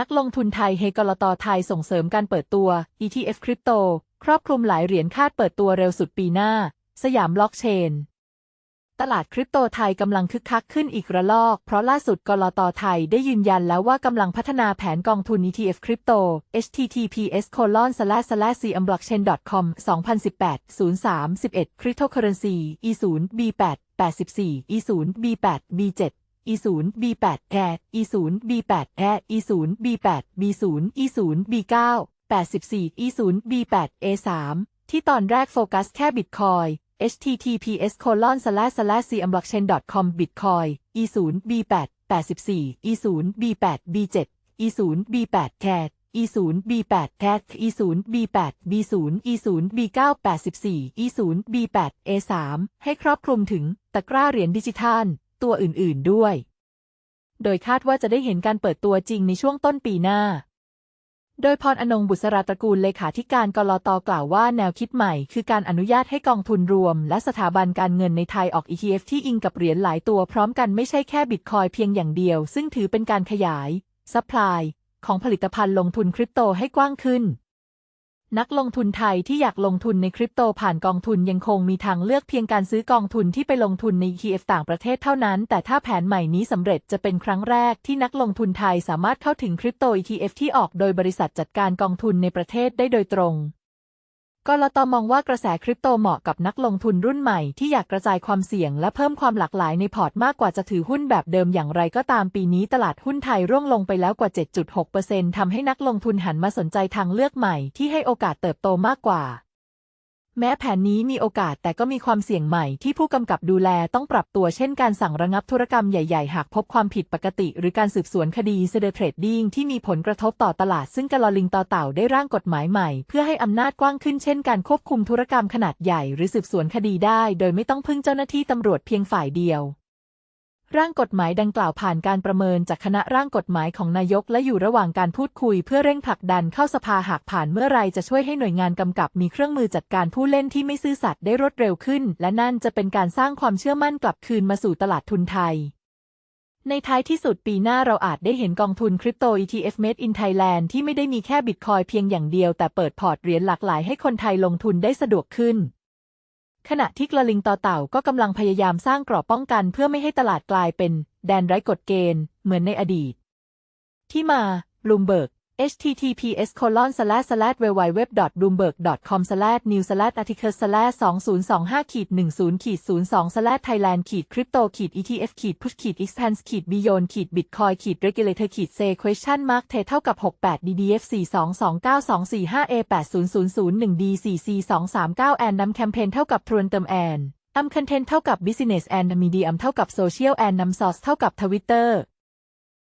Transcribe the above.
นักลงทุนไทยเฮกลตไทยส่งเสริมการเปิดตัว ETF คริปโต ครอบคลุมหลายเหรียญคาดเปิดตัวเร็วสุดปีหน้า สยามบล็อกเชน ตลาดคริปโตไทยกำลังคึกคักขึ้นอีกระลอก เพราะล่าสุดกลตไทยได้ยืนยันแล้วว่ากำลังพัฒนาแผนกองทุน ETF คริปโต https colon slash slash cmblockchain com 2018 03 11 cryptocurrency e 0 b 8 84 e 0 b 8 b 7 e 0 b 8 a e 0 b 8 a e 0 b 8 b 0 e 0 b 9 84 e 0 b 8 a 3 ที่ตอนแรกโฟกัสแค่บิตคอย https colon slash slash cmblockchain com bitcoin e 0 b 8 84 e 0 b 8 b 7 e 0 b 8 cat e 0 b 8 cat e 0 b 8 b 0 e 0 b 9 84 e 0 b 8 a 3 ให้ครอบคลุมถึงตะกร้าเหรียญดิจิทัล ตัวอื่นๆด้วย โดยคาดว่าจะได้เห็นการเปิดตัวจริงในช่วงต้นปีหน้า โดยพรอนงบุษราตระกูลเลขาธิการกลตกล่าวว่าแนวคิดใหม่ คือการอนุญาตให้กองทุนรวม และสถาบันการเงินในไทยออก ETF ที่อิงกับเหรียญหลายตัวพร้อมกันไม่ใช่แค่บิตคอยเพียงอย่างเดียว ซึ่งถือเป็นการขยายซัพพลายของผลิตภัณฑ์ลงทุนคริปโตให้กว้างขึ้น นักลงทุนไทยที่อยากลงทุนในคริปโตผ่านกองทุนยังคงมีทางเลือกเพียงการซื้อกองทุนที่ไปลงทุนใน ETF ต่างประเทศเท่านั้น แต่ถ้าแผนใหม่นี้สำเร็จจะเป็นครั้งแรกที่นักลงทุนไทยสามารถเข้าถึงคริปโต ETF ที่ออกโดยบริษัทจัดการกองทุนในประเทศได้โดยตรง กลตมองว่ากระแสคริปโตเหมาะกับนักลงทุนรุ่นใหม่ที่อยากกระจายความเสี่ยงและเพิ่มความหลากหลายในพอร์ตมากกว่าจะถือหุ้นแบบเดิมอย่างไรก็ตามปีนี้ตลาดหุ้นไทยร่วงลงไปแล้วกว่า 7.6%ทำให้นักลงทุนหันมาสนใจทางเลือกใหม่ที่ให้โอกาสเติบโตมากกว่า แม้แผนนี้มีโอกาสแต่ก็มีความเสี่ยงใหม่ที่ผู้กำกับดูแลต้องปรับตัวเช่นการสั่งระงับธุรกรรมใหญ่ ๆ หากพบความผิดปกติ หรือการสืบสวนคดีเซเดเทรดดิ้งที่มีผลกระทบต่อตลาดซึ่งกะลอลิงต่อเต่าได้ร่างกฎหมายใหม่ เพื่อให้อำนาจกว้างขึ้นเช่นการควบคุมธุรกรรมขนาดใหญ่ หรือสืบสวนคดีได้ โดยไม่ต้องพึ่งเจ้าหน้าที่ตำรวจเพียงฝ่ายเดียว ร่างกฎหมายดังกล่าวผ่านการประเมินจากคณะร่างกฎหมายของนายกและอยู่ระหว่างการพูดคุย เพื่อเร่งผลักดันเข้าสภาหากผ่านเมื่อไรจะช่วยให้หน่วยงานกำกับมีเครื่องมือจัดการผู้เล่นที่ไม่ซื่อสัตย์ได้รวดเร็วขึ้น และนั่นจะเป็นการสร้างความเชื่อมั่นกลับคืนมาสู่ตลาดทุนไทย ในท้ายที่สุดปีหน้าเราอาจได้เห็นกองทุนคริปโต ETF Made in Thailand ที่ไม่ได้มีแค่บิตคอยเพียงอย่างเดียวแต่เปิดพอร์ตเหรียญหลากหลายให้คนไทยลงทุนได้สะดวกขึ้น ขณะที่กระลิงต่อเต่าก็กำลังพยายามสร้างกรอบป้องกันเพื่อไม่ให้ตลาดกลายเป็น แดนไร้กฎเกณฑ์ เหมือนในอดีต ที่มา Bloomberg https colon slash slash www bloomberg com slash new slash article slash 2025ขีด10ขีด02 slash thailand ขีด crypto ขีด etf ขีด push ขีด expanse ขีด beyond ขีด bitcoin ขีด regulator ขีด say question mark เทเท่ากับ 68 ddf 4229245 a 800001 d 4 c 239 and นำแคมเปญเท่ากับทรวนเติมแอนอัมคอนเทนต์เท่ากับ business and medium เท่ากับ social and นำ source เท่ากับ twitter